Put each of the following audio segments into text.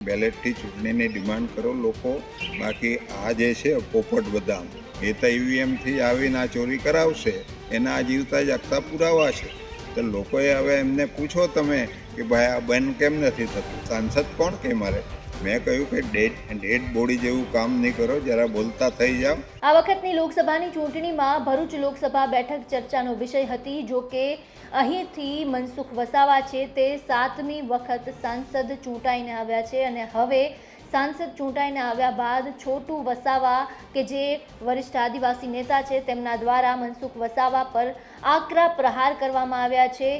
બેલેટથી ચૂંટણીની ડિમાન્ડ કરો, લોકો બાકી આ જે છે, પોપટ બદામ, એ તો ઈવીએમથી આવીને આ ચોરી કરાવશે, એના આ જીવતા જાગતા પુરાવા છે તો લોકોએ હવે એમને પૂછો તમે કે ભાઈ આ બંધ કેમ નથી થતું? સાંસદ કોણ કે મારે? મેં કહ્યું કે ડેડ ડેડ બોડી જેવું કામ નહીં કરો, જરા બોલતા થઈ જાઓ. આ વખતની લોકસભાની ચૂંટણીમાં ભરૂચ લોકસભા બેઠક ચર્ચાનો વિષય હતી, જો કે અહીંથી મનસુખ વસાવા છે તે સાતમી વખત સાંસદ ચૂંટાઈને આવ્યા છે અને હવે સાંસદ ચૂંટાઈને આવ્યા બાદ છોટુ વસાવા, કે જે વરિષ્ઠ આદિવાસી નેતા છે, તેમના દ્વારા મનસુખ વસાવા પર આકરા પ્રહાર કરવામાં આવ્યા છે.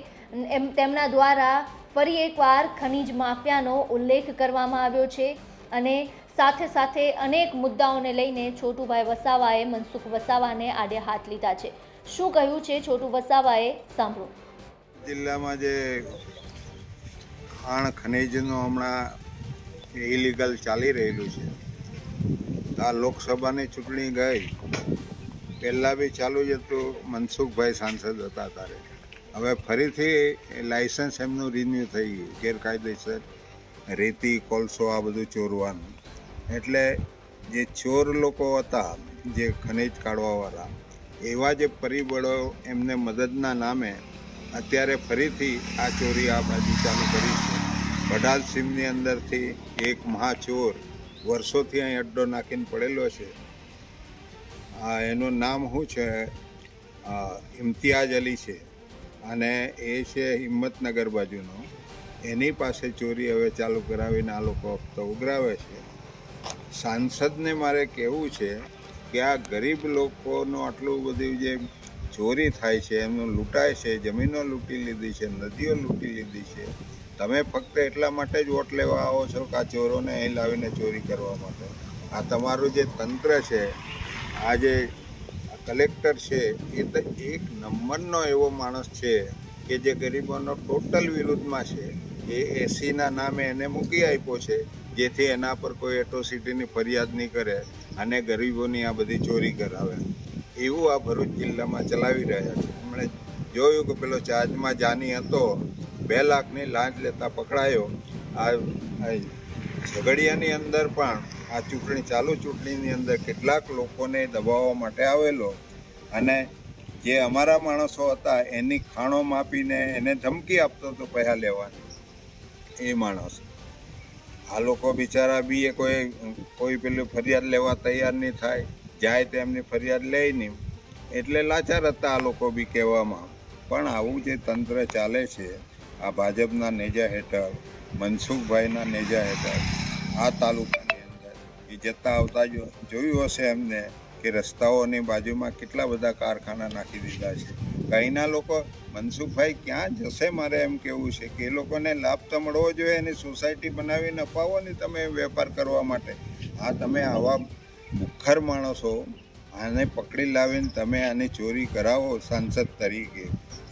એમ, તેમના દ્વારા ફરી એકવાર ખનીજ માફિયાનો ઉલ્લેખ કરવામાં આવ્યો છે અને સાથે સાથે અનેક મુદ્દાઓને લઈને છોટુભાઈ વસાવાએ મનસુખ વસાવાને આડે હાથ લીધા છે. શું કહ્યું છે છોટુ વસાવાએ? સાંભળો. જિલ્લામાં જે ખાણ ખનીજનું હમણાં ઇલીગલ ચાલી રહેલું છે. આ લોકસભાની ચૂંટણી ગઈ. પહેલાં બી ચાલુ જ હતું, મનસુખભાઈ સાંસદ હતા ત્યારે. હવે ફરીથી લાઇસન્સ એમનું રિન્યૂ થઈ ગયું, ગેરકાયદેસર. રેતી, કોલસો, આ બધું ચોરવાનું. એટલે જે ચોર લોકો હતા, જે ખનિજ કાઢવાવાળા, એવા જે પરિબળો એમને મદદના નામે અત્યારે ફરીથી આ ચોરી આ બાજુ ચાલુ કરી છે. વડાલ અંદરથી એક મહાચોર વર્ષોથી અહીં અડ્ડો નાખીને પડેલો છે. આ એનું નામ શું છે? ઇમ્તિયાજ અલી છે. અને એ છે હિંમતનગર બાજુનો. એની પાસે ચોરી હવે ચાલુ કરાવીને આ લોકો હપ્તો ઉઘરાવે છે. સાંસદને મારે કહેવું છે કે આ ગરીબ લોકોનું આટલું બધું જે ચોરી થાય છે, એમનું લૂંટાય છે, જમીનો લૂંટી લીધી છે, નદીઓ લૂંટી લીધી છે તમે ફક્ત એટલા માટે જ વોટ લેવા આવો છો કે આ ચોરોને અહીં લાવીને ચોરી કરવા માટે? આ તમારું જે તંત્ર છે, આ જે કલેક્ટર છે, એ એક નંબરનો એવો માણસ છે કે જે ગરીબોનો ટોટલ વિરુદ્ધમાં છે. એ એસીના નામે એને મૂકી આપ્યો છે, જેથી એના પર કોઈ એટ્રોસિટીની ફરિયાદ નહીં કરે અને ગરીબોની આ બધી ચોરી કરાવે. એવું આ ભરૂચ જિલ્લામાં ચલાવી રહ્યા છે. હમણાં જોયું કે પેલો ચાર્જમાં જાની હતો બે લાખની લાંચ લેતા પકડાયો. આ ઝઘડિયાની અંદર પણ આ ચૂંટણી ચાલુ ચૂંટણીની અંદર કેટલાક લોકોને દબાવવા માટે આવેલો અને જે અમારા માણસો હતા એની ખાણો માપીને એને ધમકી આપતો હતો પૈસા લેવાની. એ માણસ. આ લોકો બિચારા બી એ કોઈ કોઈ પેલું ફરિયાદ લેવા તૈયાર નહીં થાય. જાય તો એમની ફરિયાદ લે નહીં. એટલે લાચાર હતા આ લોકો બી કહેવામાં. પણ આવું જે તંત્ર ચાલે છે આ ભાજપના નેજા હેઠળ, મનસુખભાઈના નેજા હેઠળ, આ તાલુકાની અંદર એ જતા આવતા જોયું હશે એમને કે રસ્તાઓની બાજુમાં કેટલા બધા કારખાના નાખી દીધા છે. અહીંના લોકો, મનસુખભાઈ, ક્યાં જશે મારે એમ કેવું છે કે એ લોકોને લાભ તો મળવો જોઈએ એની સોસાયટી બનાવીને અપાવો ને તમે વેપાર કરવા માટે. આ તમે આવા મુખર માણસો, આને પકડી લાવીને તમે આની ચોરી કરાવો સાંસદ તરીકે.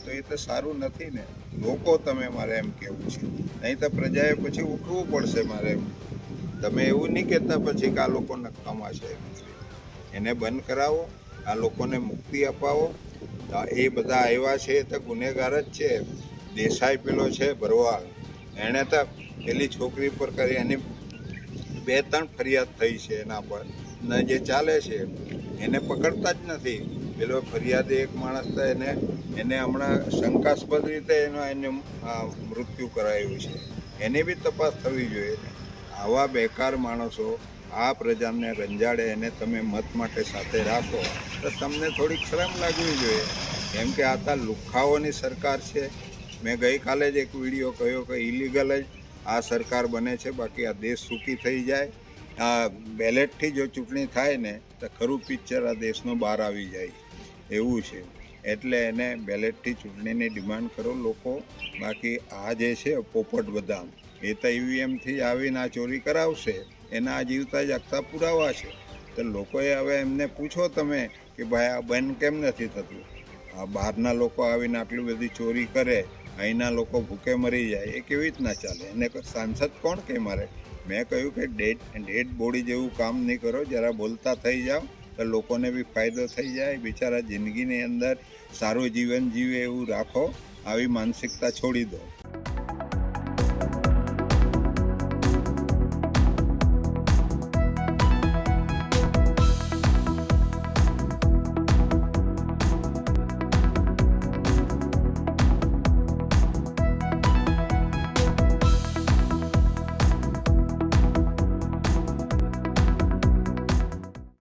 તો એ તો સારું નથી ને. લોકો તમે મારે એમ કહેવું છે. નહીં તો પ્રજાએ પછી ઉઠવું પડશે મારે એમ. તમે એવું નહીં કહેતા પછી કે આ લોકો નકામા છે. એને બંધ કરાવો, આ લોકોને મુક્તિ અપાવો. એ બધા આવ્યા છે એ તો ગુનેગાર જ છે. દેસાઈ પેલો છે ભરવાલ એણે તો પેલી છોકરી પર કરી એની બે ત્રણ ફરિયાદ થઈ છે એના પર. ને જે ચાલે છે, એને પકડતા જ નથી. પેલો ફરિયાદ એક માણસ તો એને એને હમણાં શંકાસ્પદ રીતે એનો એને મૃત્યુ કરાયું છે. એની બી તપાસ થવી જોઈએ. આવા બેકાર માણસો આ પ્રજાને રંજાડે એને તમે મત માટે સાથે રાખો, તો તમને થોડીક શરમ લાગવી જોઈએ. કેમ કે આ તા લુખાઓની સરકાર છે. મેં ગઈકાલે જ એક વીડિયો કહ્યો કે ઇલીગલ જ આ સરકાર બને છે, બાકી આ દેશ સુખી થઈ જાય. આ બેલેટથી જો ચૂંટણી થાય ને, તો ખરું પિક્ચર આ દેશનો બહાર આવી જાય. એવું છે. એટલે એને બેલેટથી ચૂંટણીની ડિમાન્ડ કરો, લોકો બાકી આ જે છે પોપટ બદામ, એ તો ઈવીએમથી આવીને આ ચોરી કરાવશે, એના આ જીવતા જાગતા પુરાવા છે તો લોકોએ હવે એમને પૂછો તમે કે ભાઈ આ બંધ કેમ નથી થતું? આ બહારના લોકો આવીને આટલી બધી ચોરી કરે, અહીંના લોકો ભૂખે મરી જાય, એ કેવી રીતના ચાલે? એને સાંસદ કોણ કે મારે? મેં કહ્યું કે ડેડ ડેડ બોડી જેવું કામ નહીં કરો, જરા બોલતા થઈ જાઓ. તો લોકોને બી ફાયદો થઈ જાય. બિચારા જિંદગીની અંદર સારું જીવન જીવે એવું રાખો. આવી માનસિકતા છોડી દો.